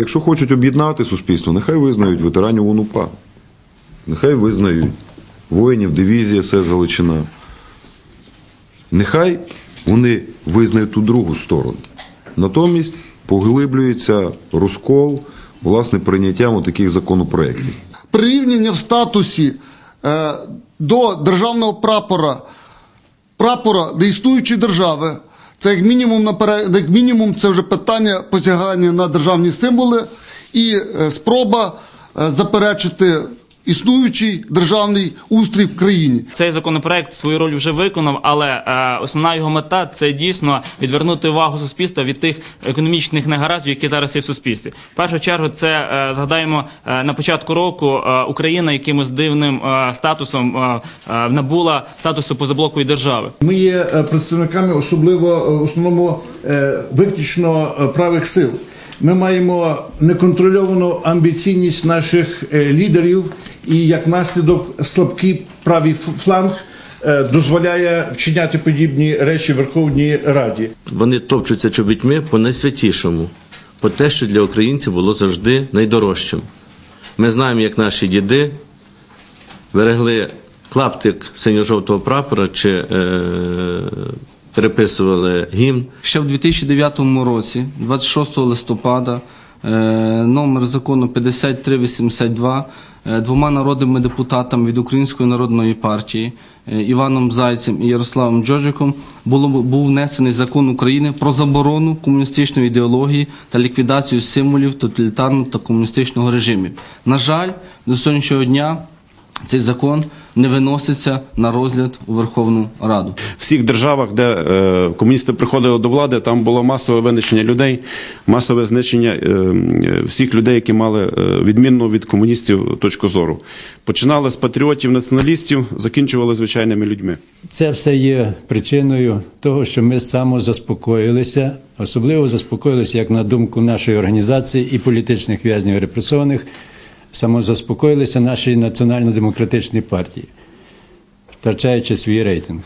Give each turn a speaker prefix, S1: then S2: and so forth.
S1: Якщо хочуть об'єднати суспільство, нехай визнають ветеранів УНУПА. Нехай визнають воїнів дивізії СС Галичина. Нехай вони визнають ту другу сторону. Натомість поглиблюється розкол власне прийняттям таких законопроєктів.
S2: прирівняння в статусі е, до державного прапора, прапора до існуючої держави, це як мінімум, наперед, як мінімум це вже питання посягання на державні символи і е, спроба е, заперечити існуючий державний устрій в країні.
S3: Цей законопроект свою роль вже виконав, але е, основна його мета це дійсно відвернути увагу суспільства від тих економічних негараздів, які зараз є в суспільстві. В першу чергу, це е, згадаємо е, на початку року е, Україна якимось дивним е, статусом е, е, набула статусу позаблокової держави.
S4: Ми є е, представниками особливо е, в основному е, виключно е, правих сил. Ми маємо неконтрольовану амбіційність наших лідерів, і як наслідок слабкий правий фланг е, дозволяє вчиняти подібні речі в Верховній Раді.
S5: Вони топчуться чобітьми по найсвятішому, по те, що для українців було завжди найдорожчим. Ми знаємо, як наші діди берегли клаптик синьо-жовтого прапора чи е, переписували гімн.
S6: Ще в 2009 році, 26 листопада, номер закону 5382 е, двома народними депутатами від Української народної партії е, Іваном Зайцем і Ярославом Джоджиком було був внесений закон України про заборону комуністичної ідеології та ліквідацію символів тоталітарного та комуністичного режимів. На жаль, до сьогоднішнього дня цей закон не виноситься на розгляд у Верховну Раду.
S7: В всіх державах, де е, комуністи приходили до влади, там було масове винищення людей, масове знищення е, е, всіх людей, які мали е, відмінну від комуністів точку зору. Починали з патріотів, націоналістів, закінчували звичайними людьми.
S8: Це все є причиною того, що ми самозаспокоїлися, особливо заспокоїлися, як на думку нашої організації і політичних в'язнів репресованих, самозаспокоїлися нашої національно-демократичної партії, втрачаючи свій рейтинг.